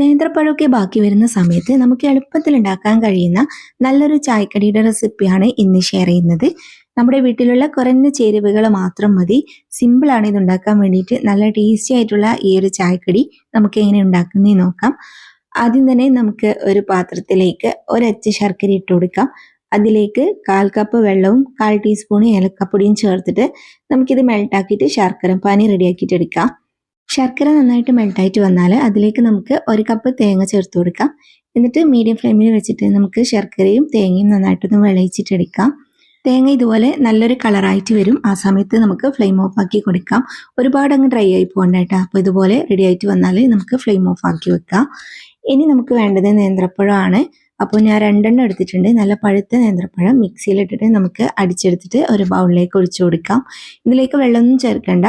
നേന്ത്രപ്പഴമൊക്കെ ബാക്കി വരുന്ന സമയത്ത് നമുക്ക് എളുപ്പത്തിൽ ഉണ്ടാക്കാൻ കഴിയുന്ന നല്ലൊരു ചായക്കടിയുടെ റെസിപ്പിയാണ് ഇന്ന് ഷെയർ ചെയ്യുന്നത്. നമ്മുടെ വീട്ടിലുള്ള കുറഞ്ഞ ചേരുവകൾ മാത്രം മതി. സിമ്പിളാണ് ഇത് ഉണ്ടാക്കാൻ വേണ്ടിയിട്ട്. നല്ല ടേസ്റ്റി ആയിട്ടുള്ള ഈ ഒരു ചായക്കടി നമുക്ക് എങ്ങനെ ഉണ്ടാക്കുന്നതെന്ന് നോക്കാം. ആദ്യം തന്നെ നമുക്ക് ഒരു പാത്രത്തിലേക്ക് ഒരച്ച് ശർക്കര ഇട്ട് കൊടുക്കാം. അതിലേക്ക് കാൽ കപ്പ് വെള്ളവും കാൽ ടീസ്പൂൺ ഏലക്കപ്പൊടിയും ചേർത്തിട്ട് നമുക്കിത് മെൽട്ടാക്കിയിട്ട് ശർക്കര പാനി റെഡിയാക്കിയിട്ട് എടുക്കാം. ശർക്കര നന്നായിട്ട് മെൽട്ടായിട്ട് വന്നാൽ അതിലേക്ക് നമുക്ക് ഒരു കപ്പ് തേങ്ങ ചേർത്ത് കൊടുക്കാം. എന്നിട്ട് മീഡിയം ഫ്ലെയിമിൽ വെച്ചിട്ട് നമുക്ക് ശർക്കരയും തേങ്ങയും നന്നായിട്ടൊന്ന് വിളയിച്ചിട്ടെടുക്കാം തേങ്ങ ഇതുപോലെ നല്ലൊരു കളറായിട്ട് വരും. ആ സമയത്ത് നമുക്ക് ഫ്ലെയിം ഓഫ് ആക്കി കൊടുക്കാം. ഒരുപാട് അങ്ങ് ഡ്രൈ ആയി പോകണ്ട കേട്ടോ. അപ്പോൾ ഇതുപോലെ റെഡി ആയിട്ട് വന്നാൽ നമുക്ക് ഫ്ലെയിം ഓഫ് ആക്കി വെക്കാം. ഇനി നമുക്ക് വേണ്ടത് നേന്ത്രപ്പഴമാണ്. അപ്പോൾ ഞാൻ രണ്ടെണ്ണം എടുത്തിട്ടുണ്ട്. നല്ല പഴുത്ത നേന്ത്രപ്പഴം മിക്സിയിലിട്ടിട്ട് നമുക്ക് അടിച്ചെടുത്തിട്ട് ഒരു ബൗളിലേക്ക് ഒഴിച്ചു കൊടുക്കാം. ഇതിലേക്ക് വെള്ളമൊന്നും ചേർക്കേണ്ട.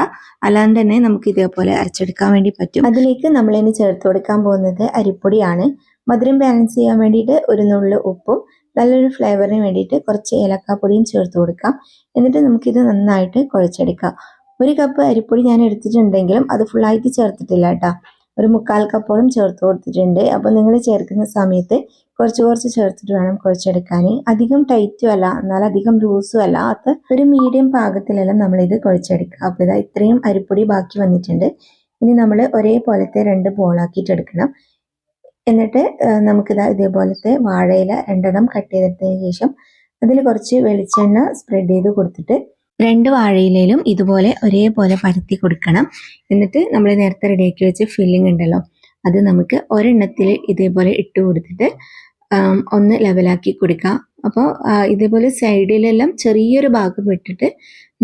അല്ലാണ്ട് തന്നെ നമുക്ക് ഇതേപോലെ അരച്ചെടുക്കാൻ വേണ്ടി പറ്റും. അതിലേക്ക് ഇനി ചേർത്ത് കൊടുക്കാൻ പോകുന്നത് അരിപ്പൊടിയാണ്. മധുരം ബാലൻസ് ചെയ്യാൻ വേണ്ടിയിട്ട് ഒരു നുള്ളു ഉപ്പും നല്ലൊരു ഫ്ലേവറിന് വേണ്ടിയിട്ട് കുറച്ച് ഏലക്കാപ്പൊടിയും ചേർത്ത് കൊടുക്കാം. എന്നിട്ട് നമുക്കിത് നന്നായിട്ട് കുഴച്ചെടുക്കാം. ഒരു കപ്പ് അരിപ്പൊടി ഞാൻ എടുത്തിട്ടുണ്ടെങ്കിലും അത് ഫുള്ളായിട്ട് ചേർത്തിട്ടില്ല കേട്ടോ. ഒരു മുക്കാൽ കപ്പോളം ചേർത്ത് കൊടുത്തിട്ടുണ്ട്. അപ്പോൾ നിങ്ങൾ ചേർക്കുന്ന സമയത്ത് കുറച്ച് കുറച്ച് ചേർത്തിട്ട് വേണം കുഴച്ചെടുക്കാൻ. അധികം ടൈറ്റും അല്ല എന്നാൽ അധികം ലൂസും അല്ല. അത് ഒരു മീഡിയം പാകത്തിലെല്ലാം നമ്മളിത് കുഴച്ചെടുക്കുക. അപ്പോൾ ഇതാ ഇത്രയും അരിപ്പൊടി ബാക്കി വന്നിട്ടുണ്ട്. ഇനി നമ്മൾ ഒരേപോലത്തെ രണ്ട് ബോളാക്കിയിട്ട് എടുക്കണം. എന്നിട്ട് നമുക്കിതാ ഇതേപോലത്തെ വാഴയില രണ്ടെണ്ണം കട്ട് ചെയ്തെടുത്തതിന് ശേഷം അതിൽ കുറച്ച് വെളിച്ചെണ്ണ സ്പ്രെഡ് ചെയ്ത് കൊടുത്തിട്ട് രണ്ട് വാഴയിലും ഇതുപോലെ ഒരേപോലെ പരത്തി കൊടുക്കണം. എന്നിട്ട് നമ്മൾ നേരത്തെ റെഡിയാക്കി വെച്ച ഫില്ലിംഗ് ഉണ്ടല്ലോ അത് നമുക്ക് ഒരെണ്ണത്തിൽ ഇതേപോലെ ഇട്ട് കൊടുത്തിട്ട് ഒന്ന് ലെവലാക്കി കൊടുക്കാം. അപ്പോൾ ഇതേപോലെ സൈഡിലെല്ലാം ചെറിയൊരു ഭാഗം വിട്ടിട്ട്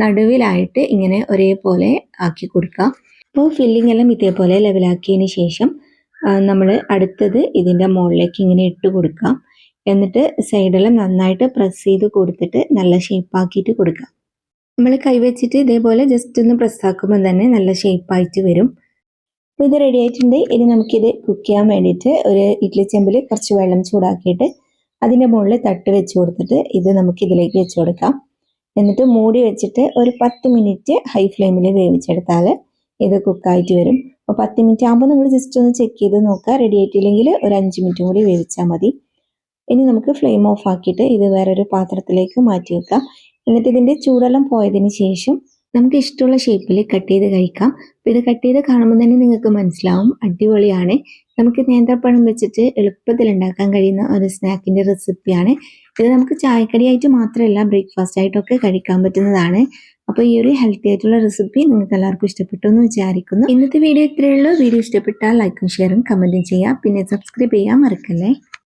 നടുവിലായിട്ട് ഇങ്ങനെ ഒരേപോലെ ആക്കി കൊടുക്കാം. അപ്പോൾ ഫില്ലിംഗ് എല്ലാം ഇതേപോലെ ലെവലാക്കിയതിന് ശേഷം നമ്മൾ അടുത്തത് ഇതിന്റെ മുകളിലേക്ക് ഇങ്ങനെ ഇട്ട് കൊടുക്കാം. എന്നിട്ട് സൈഡെല്ലാം നന്നായിട്ട് പ്രസ് ചെയ്ത് കൊടുത്തിട്ട് നല്ല ഷേപ്പാക്കിയിട്ട് കൊടുക്കാം. നമ്മൾ കൈവച്ചിട്ട് ഇതേപോലെ ജസ്റ്റ് ഒന്ന് പ്രസ്സാക്കുമ്പോൾ തന്നെ നല്ല ഷേപ്പായിട്ട് വരും. അപ്പോൾ ഇത് റെഡി ആയിട്ടുണ്ട്. ഇനി നമുക്കിത് കുക്ക് ചെയ്യാൻ വേണ്ടിയിട്ട് ഒരു ഇഡ്ലി ചെമ്പിൽ കുറച്ച് വെള്ളം ചൂടാക്കിയിട്ട് അതിന്റെ മുകളിൽ തട്ട് വെച്ച് കൊടുത്തിട്ട് ഇത് നമുക്ക് ഇതിലേക്ക് വെച്ച് കൊടുക്കാം. എന്നിട്ട് മൂടി വെച്ചിട്ട് ഒരു പത്ത് മിനിറ്റ് ഹൈ ഫ്ലെയിമിൽ വേവിച്ചെടുത്താൽ ഇത് കുക്കായിട്ട് വരും. അപ്പോൾ പത്ത് മിനിറ്റ് ആകുമ്പോൾ നിങ്ങൾ ജസ്റ്റ് ഒന്ന് ചെക്ക് ചെയ്ത് നോക്കുക. റെഡി ആയിട്ടില്ലെങ്കിൽ ഒരു അഞ്ച് മിനിറ്റും കൂടി വേവിച്ചാൽ മതി. ഇനി നമുക്ക് ഫ്ലെയിം ഓഫ് ആക്കിയിട്ട് ഇത് വേറൊരു പാത്രത്തിലേക്ക് മാറ്റി വെക്കാം. എന്നിട്ട് ഇതിന്റെ ചൂടെല്ലാം പോയതിന് ശേഷം നമുക്ക് ഇഷ്ടമുള്ള ഷേപ്പിൽ കട്ട് ചെയ്ത് കഴിക്കാം. അപ്പോൾ ഇത് കട്ട് ചെയ്ത് കാണുമ്പോൾ തന്നെ നിങ്ങൾക്ക് മനസ്സിലാവും. അടിപൊളിയാണ്. നമുക്ക് നേന്ത്രപ്പഴം വെച്ചിട്ട് എളുപ്പത്തിൽ ഉണ്ടാക്കാൻ കഴിയുന്ന ഒരു സ്നാക്കിന്റെ റെസിപ്പിയാണ് ഇത് നമുക്ക് ചായക്കടിയായിട്ട് മാത്രമല്ല ബ്രേക്ക്ഫാസ്റ്റ് ആയിട്ടൊക്കെ കഴിക്കാൻ പറ്റുന്നതാണ്. അപ്പോൾ ഈ ഒരു ഹെൽത്തി ആയിട്ടുള്ള റെസിപ്പി നിങ്ങൾക്ക് എല്ലാവർക്കും ഇഷ്ടപ്പെട്ടു എന്ന് വിചാരിക്കുന്നു. ഇന്നത്തെ വീഡിയോ ഇത്രയേ ഉള്ളൂ. വീഡിയോ ഇഷ്ടപ്പെട്ടാൽ ലൈക്കും ഷെയറും കമന്റും ചെയ്യാം. പിന്നെ സബ്സ്ക്രൈബ് ചെയ്യാൻ മറക്കല്ലേ?